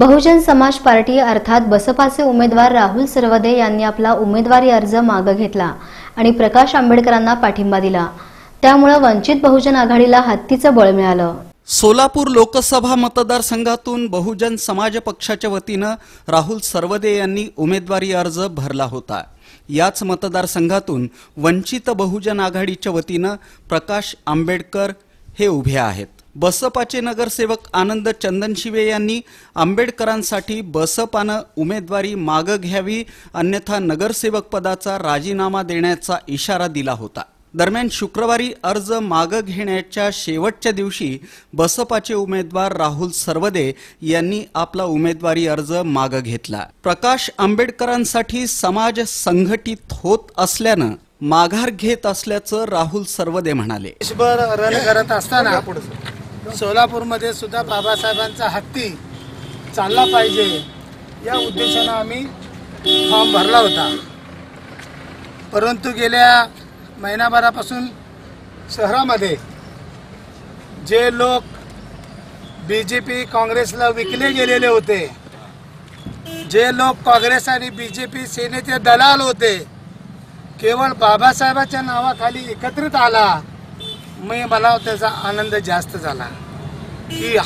Bahujan Samaj party अर्थात बसपाचे उमेदवार राहुल सरवदे यांनी आपला उमेदवारी अर्ज मागं घेतला आणि प्रकाश आंबेडकरांना पाठिंबा दिला. त्यामुळे वंचित बहुजन आघाडीला हत्तीचं बळ मिळालं. सोलापूर लोकसभा मतदारसंघातून बहुजन समाज पक्षाच्या वतीनं राहुल सरवदे यांनी उमेदवारी अर्ज भरला होता. याच मतदारसंघातून वंचित बहुजन आघाडीच्या वतीनं प्रकाश आंबेडकर हे उभे आहेत. बसपाचे नगरसेवक आनंद चंदनशिवे यांनी आंबेडकरांसाठी बसपानं उमेदवारी मागं घ्यावी अन्यथा नगरसेवक पदाचा राजीनामा देण्याचा इशारा दिला होता. दरम्यान शुक्रवारी अर्ज मागं घेण्याच्या शेवटच्या दिवशी बसपाचे उमेदवार राहुल सर्वदे यांनी आपला उमेदवारी अर्ज मागं घेतला. प्रकाश आंबेडकरांसाठी समाज संघटित होत असल्यानं माघार घेत असल्याचं राहुल सर्वदे म्हणाले. देशभर रन करत असताना सोलापूरमध्ये सुद्धा बाबासाहेबांचा हत्ती चालला पाहिजे. या उद्देशानं आम्ही फॉर्म भरला होता. परंतु गेल्या महिनाभरापासून शहरामध्ये जे लोक बी जे पी काँग्रेसला विकले गेलेले होते जे लोक काँग्रेस आणि बी जे पी सेनेचे दलाल होते केवळ बाबासाहेबाच्या नावाखाली एकत्रित आला. मी मला त्याचा आनंद जास्त झाला. की